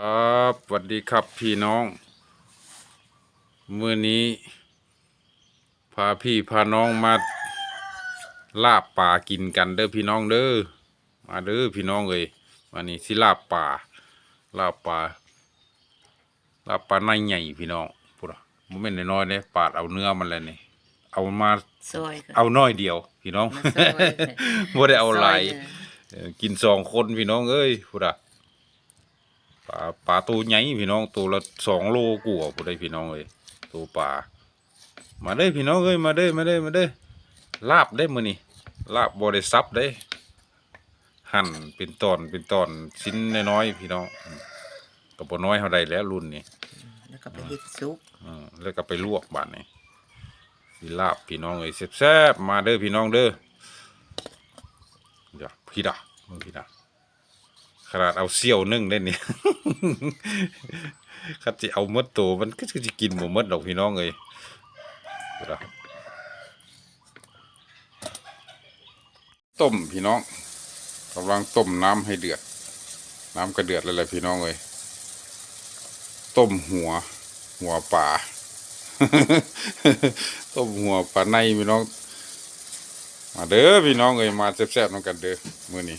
ครับสวัสดีครับพี่น้อง มื้อนี้ พาพี่พาน้องมาลาบป่ากินกันเด้อพี่น้องเด้อ มาเด้อพี่น้องเอ้ยวันนี้สิลาบป่า ลาบป่า ลาบป่าในใหญ่พี่น้องพูดอะมันไม่นน้อยๆเนี่ยปาดเอาเนื้อมันเลยนี่ เอามาซอยค่ะเอาน้อยเดียว พี่น้องมาซอยบ่ได้เอาหลายซนี่เออกินสองคนพี่น้องเอ้ยพูดอะ ปลาปลาตัวใหญ่พี่น้องตัวละสองโลกว่าพูดได้พี่น้องเอ้ยตัวปลามาเด้อพี่น้องเอ้ยมาเด้อมาเด้อมาเด้อลาบได้มื้อนี้ลาบบ่ได้ซับได้ หั่นเป็นตอนเป็นตอนชิ้นน้อยๆพี่น้องอืมก็บ่น้อยเท่าใดแล้วรุ่นนี้แล้วก็ไปเฮ็ดซุปอืมแล้วก็ไปลวกบาดนี้สิลาบพี่น้องเอ้ยแซ่บๆมาเด้อพี่น้องเด้อเดี๋ยวพี่ดามึงพี่ดา ขนาดเอาเสี่ยวนึ่งได้เนี่ยคัดสิเอามดตัวมันก็จะกินบ่หมดดอกพี่น้องเอ้ยต้มพี่น้องกำลังต้มน้ำให้เดือด น้ำก็เดือดแล้วแหละพี่น้องเอ้ยต้มหัว หัวป่าต้มหัวปลาในพี่น้อง มาเด้อพี่น้องเอ้ยมาแซ่บๆน้องกันเด้อมื้อนี้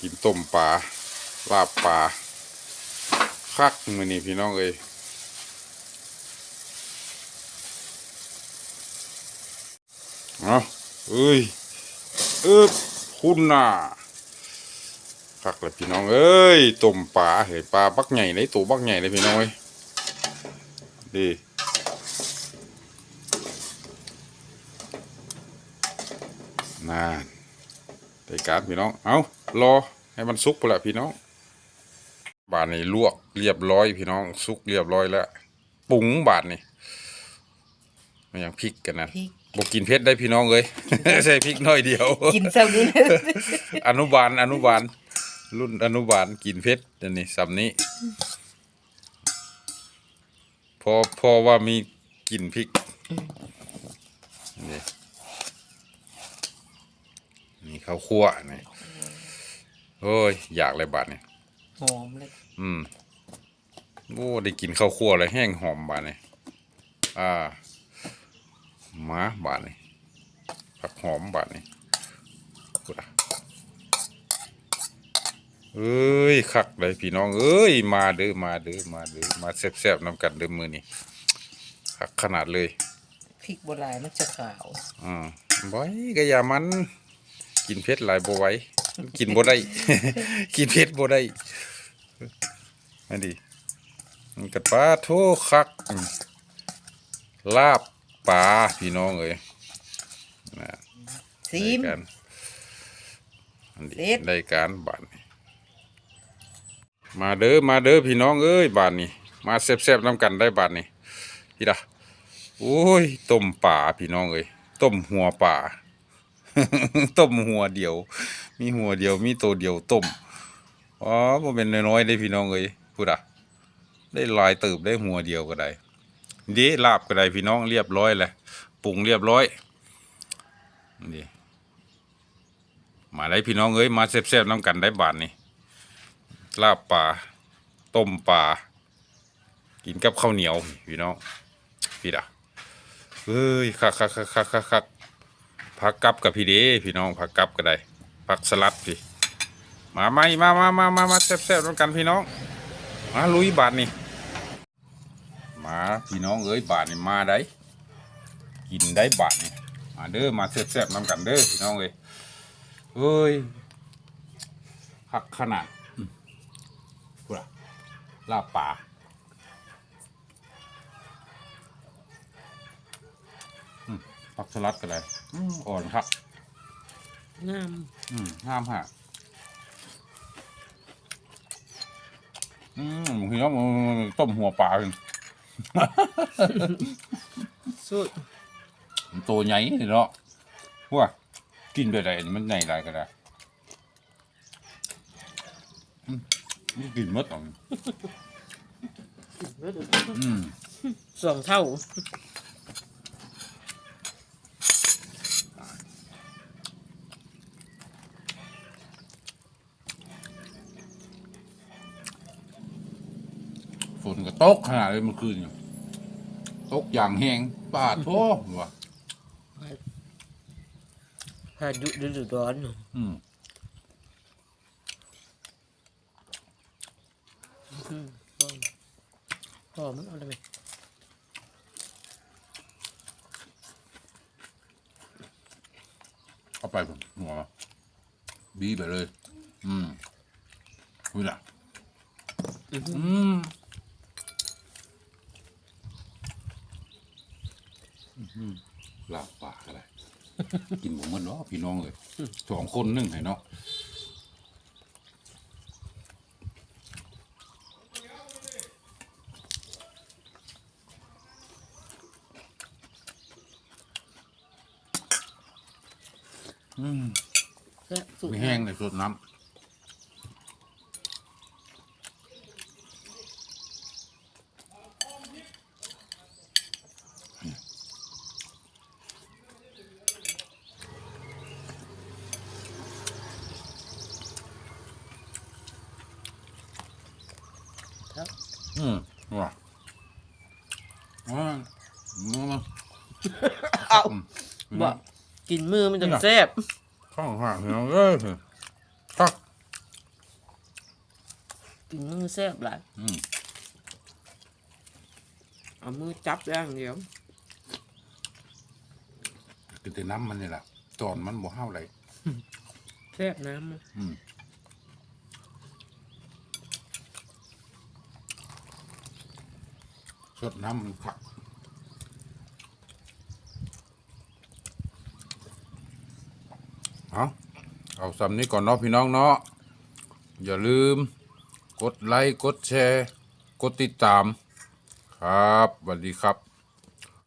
กินต้มปลาลาบปลาคักมือนี้พี่น้องเอ้ยเอาเอ้ยเอ๊บคุณน่ะคักเลยพี่น้องเอ้ยต้มปลาเฮ้ยปลาบักใหญ่เลยตัวบักใหญ่เลยพี่น้องเอ้ยดีนานได้การพี่น้องเอา รอให้มันสุกไปละพี่น้องบาทนี้ลวกเรียบร้อยพี่น้องสุกเรียบร้อยแล้วปรุงบาทนี่มันยังพริกกันนะพริก บอกกินเผ็ดได้พี่น้องเลยใส่พริกน้อยเดียว กินเช้านี้นะอนุบาลอนุบาล รุ่นอนุบาลกินเผ็ดอันนี้สำนี้ พอพอว่ามีกลิ่นพริกนี่นี่ข้าวคั่วนี่ โอ้ย อยากเลยบาดนี่หอมเลยอืมโอ้ได้กินข้าวคั่วเลยแห้งหอมบาดนี่อ่ามาบาดนี่ผักหอมบาดนี่กูดะเอ้ยคักเลยพี่น้องเอ้ยมาเด้อมาเด้อมาเด้อมาแซ่บๆนำกันเด้อมือนี่คักขนาดเลยพริกโบราณมันจะขาว อ่าบ่อยก็อย่ามัน กินเผ็ดหลายบ่ไหว กินบ่ได้ กินเผ็ดบ่ได้อันนี้มันกัดปลาโทคักอืมลาบปลาพี่น้องเอ้ยนะซีมได้การอันนี้เด็ดได้การบาดนี้มาเด้อมาเด้อพี่น้องเอ้ยบาดนี้ มาแซ่บๆน้ำกันได้บาดนี้พี่ดาโอ้ยต้มป่าพี่น้องเอ้ยต้มหัวป่า ต้มหัวเดียว มีหัวเดียว มีตัวเดียวต้มอ๋อบ่เป็นน้อยๆได้พี่น้องเอ้ยพูดอะได้ลายติบได้หัวเดียวก็ได้ดีลาบก็ได้พี่น้องเรียบร้อยแหละปรุงเรียบร้อยนี่มาได้พี่น้องเอ้ยมาแซ่บๆน้ำกันได้บาทนี่ลาบปลาต้มปลากินกับข้าวเหนียวพี่น้องพี่ดะเฮ้ยคักคักคักคักคักคัก ผักกับกับพี่เด้พี่น้องผักกับก็ได้ผักสลัดพี่มาไหมมามามามามาแซ่บๆร่วมกันพี่น้องมาลุยบาทนี่มาพี่น้องเอ้ยบาทนี่มาได้กินได้บาทนี่มาเด้อมาแซ่บๆนำกันเด้อพี่น้องเอ้ยเฮ้ยผักขนาดอืมพูดอะลาบป่าผักสลัดก็ได้ อืมอ่อนครับ งามอืมห้ามฮะอืมบางทีก็ต้มหัวปลาเป็นสุดมันตัวใหญ่เนาะว่ากินไปได้มันใหญ่ไรก็ได้อืมมันกินหมดอะอืมสองเท่า นก็ตกขนาดเลยเมื่อคืนเนี่ยตกอย่างแห้งป้าโทว่ะพายุฤดูร้อนน่ะอืมอืมพอพอมันเอาอะไรไปเอาไปผมหัวบีไปเลย อืมคุยละอืมอืม ลาบปากอะไรกินผมมันเนาะพี่น้องเลยสองคนหนึ่งให้เนาะอืมแซ่บสุดไม่แห้งเลยสดน้ำ ครับ อืมว่ะอ่าอืมเอาอืมบอกกินมือมันจังนี่น่ะแซ่บข้างห่างเนาะเอ้ยครับกินมือแซ่บหลายอืมเอามือจับอย่างเดียวกินแต่น้ำมันนี่แหละตอนมันบ่ห้าวไรแซ่บน้ำมันอืม สดน้ำมันผักเอาเอาสำนี้ก่อนเนาะพี่น้องเนาะอย่าลืม กดไลค์ กดแชร์ กดติดตาม ครับสวัสดีครับ